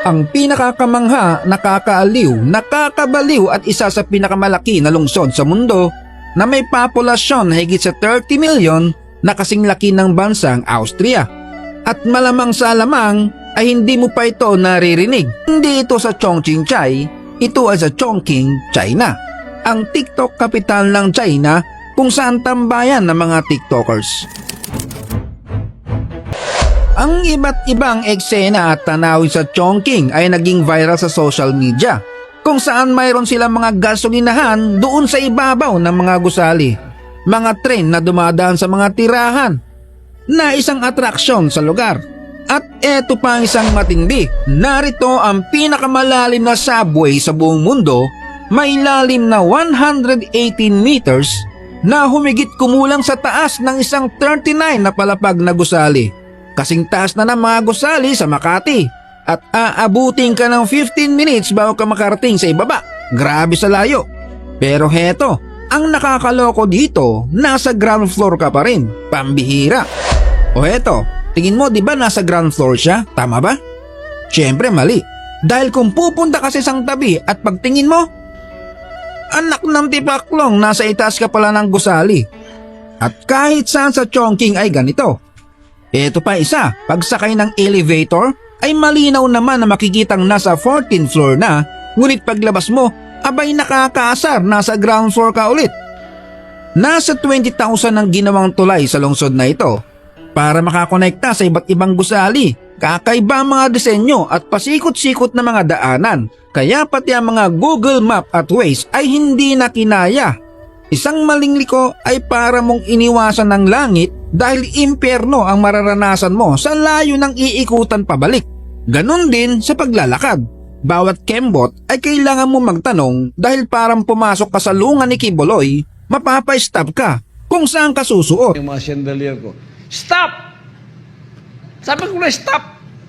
Ang pinakakamangha, nakakaaliw, nakakabaliw at isa sa pinakamalaki na lungsod sa mundo na may populasyon higit sa 30 million na kasing laki ng bansang Austria. At malamang sa alamang ay hindi mo pa ito naririnig. Hindi ito sa Chongqing Chai, ito ay sa Chongqing, China. Ang TikTok capital ng China kung saan tambayan ng mga TikTokers. Ang iba't ibang eksena at tanawin sa Chongqing ay naging viral sa social media kung saan mayroon silang mga gasolinahan doon sa ibabaw ng mga gusali. Mga tren na dumadaan sa mga tirahan na isang atraksyon sa lugar. At eto pa ang isang matindi. Narito ang pinakamalalim na subway sa buong mundo. May lalim na 118 meters na humigit kumulang sa taas ng isang 39 na palapag na gusali. Kasing taas na ng mga gusali sa Makati. At aabutin ka ng 15 minutes bago ka makarating sa ibaba. Grabe sa layo. Pero heto, ang nakakaloko dito, nasa ground floor ka pa rin. Pambihira. O heto, tingin mo di ba nasa ground floor siya? Tama ba? Siyempre mali. Dahil kung pupunta ka sa isang tabi at pagtingin mo, anak ng tipaklong nasa itaas ka pala ng gusali. At kahit saan sa Chongqing ay ganito. Ito pa isa, pagsakay ng elevator ay malinaw naman na makikitang nasa 14th floor na, ngunit paglabas mo, abay nakakaasar nasa ground floor ka ulit. Nasa 20,000 ang ginawang tulay sa lungsod na ito para makakonekta sa iba't ibang gusali. Kakaiba ang mga disenyo at pasikot-sikot na mga daanan, kaya pati ang mga Google Map at Waze ay hindi na kinaya. Isang maling liko ay para mong iniwasan ng langit dahil impyerno ang mararanasan mo sa layo ng iikutan pabalik. Ganon din sa paglalakad. Bawat kembot ay kailangan mo magtanong dahil parang pumasok ka sa lungan ni Kiboloy, mapapa-stop ka kung saan ka susuot. Yung mga chandelier ko, Stop! Sabi ko na stop!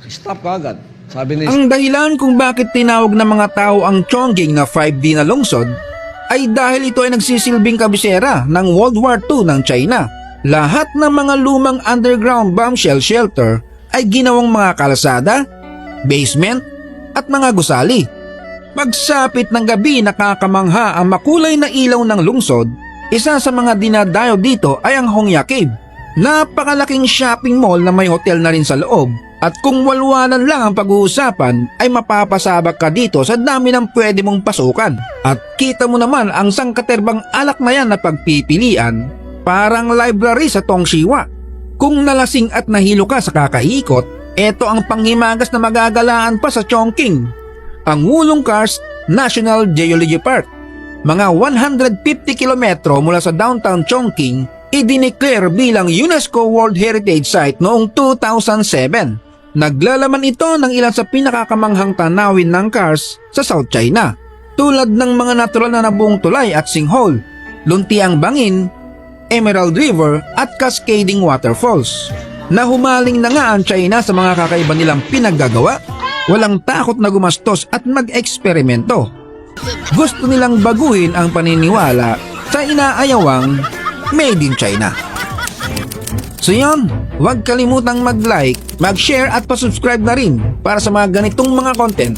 Stop ka agad. Sabi ni Ang dahilan kung bakit tinawag ng mga tao ang Chongqing na 5D na lungsod ay dahil ito ay nagsisilbing kabisera ng World War II ng China. Lahat ng mga lumang underground bombshell shelter ay ginawang mga kalasada, basement at mga gusali. Pagsapit ng gabi nakakamangha ang makulay na ilaw ng lungsod, isa sa mga dinadayo dito ay ang Hongya Cave. Napakalaking shopping mall na may hotel na rin sa loob at kung walwalan lang ang pag-uusapan ay mapapasabak ka dito sa dami ng pwede mong pasukan. At kita mo naman ang sangkaterbang alak na yan na pagpipilian parang library sa Tongshiwa. Kung nalasing at nahilo ka sa kakaikot, eto ang panghimagas na magagalaan pa sa Chongqing. Ang Wulong Cars National Geology Park. Mga 150 kilometro mula sa downtown Chongqing, idineclare bilang UNESCO World Heritage Site noong 2007. Naglalaman ito ng ilan sa pinakakamanghang tanawin ng cars sa South China, tulad ng mga natural na nabuong tulay at sinkhole, luntiang bangin, Emerald River at cascading waterfalls. Nahumaling na nga ang China sa mga kakaiba nilang pinaggagawa, walang takot na gumastos at mag-eksperimento. Gusto nilang baguhin ang paniniwala sa inaayawang Made in China. So yun, huwag kalimutang mag-like, mag-share at pa-subscribe na rin para sa mga ganitong mga content